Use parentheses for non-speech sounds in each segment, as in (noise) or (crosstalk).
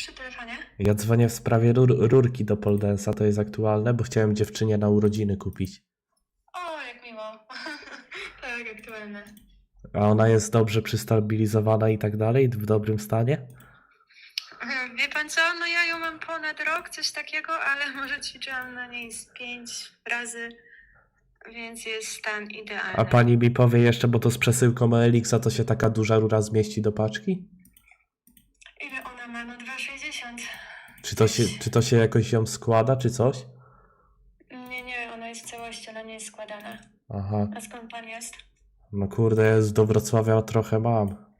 przy telefonie? Ja dzwonię w sprawie rur, rurki do Poldensa, to jest aktualne, bo chciałem dziewczynie na urodziny kupić. O, jak miło. (laughs) tak, aktualne. A ona jest dobrze przystabilizowana i tak dalej, w dobrym stanie? Mhm, Wie pan co, no ja ją mam ponad rok, coś takiego, ale (laughs) może ćwiczyłam na niej z pięć razy, więc jest stan idealny. A pani mi powie jeszcze, bo to z przesyłką Elixa to się taka duża rura zmieści do paczki? Ona ma? No 2,60. Czy to się, czy to się jakoś ją składa, czy coś? Nie, nie, ona jest w całości, ona nie jest składana. Aha, A skąd pan jest? no kurde, jest do Wrocławia trochę mam.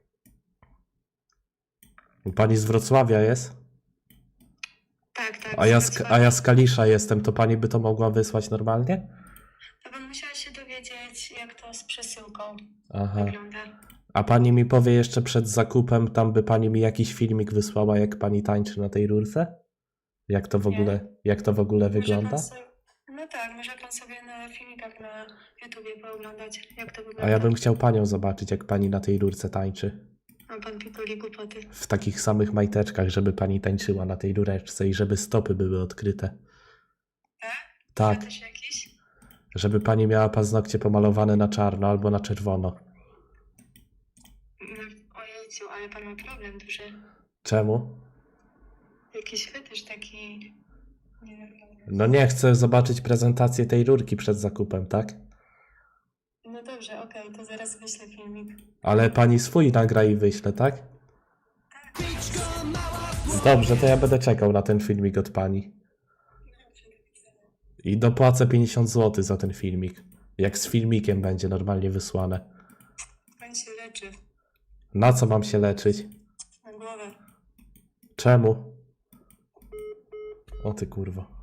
Pani z Wrocławia jest? Tak, tak. A ja, z z, a ja z Kalisza jestem, to pani by to mogła wysłać normalnie? To bym musiała się dowiedzieć, jak to z przesyłką Aha. wygląda. A pani mi powie jeszcze przed zakupem, tam by pani mi jakiś filmik wysłała, jak pani tańczy na tej rurce? Jak to w Nie. ogóle, jak to w ogóle Może wygląda? pan sobie, no tak, może pan sobie na filmikach na YouTubie pooglądać, jak to wygląda. A ja bym chciał panią zobaczyć, jak pani na tej rurce tańczy. A pan pituli głupoty. W takich samych majteczkach, żeby pani tańczyła na tej rureczce i żeby stopy były odkryte. Tak? Tak, jakiś? żeby pani miała paznokcie pomalowane na czarno albo na czerwono. No, ojejciu, ale pan ma problem duży. Czemu? Jakiś fetysz taki... Nie wiem. No nie, chcę zobaczyć prezentację tej rurki przed zakupem, tak? No dobrze, okej, to zaraz wyślę filmik. Ale pani swój nagra i wyśle, tak? Dobrze, to ja będę czekał na ten filmik od pani. I dopłacę 50 zł za ten filmik. Jak z filmikiem będzie normalnie wysłane. Pan się leczy Na co mam się leczyć? na głowę. Czemu? O ty kurwa.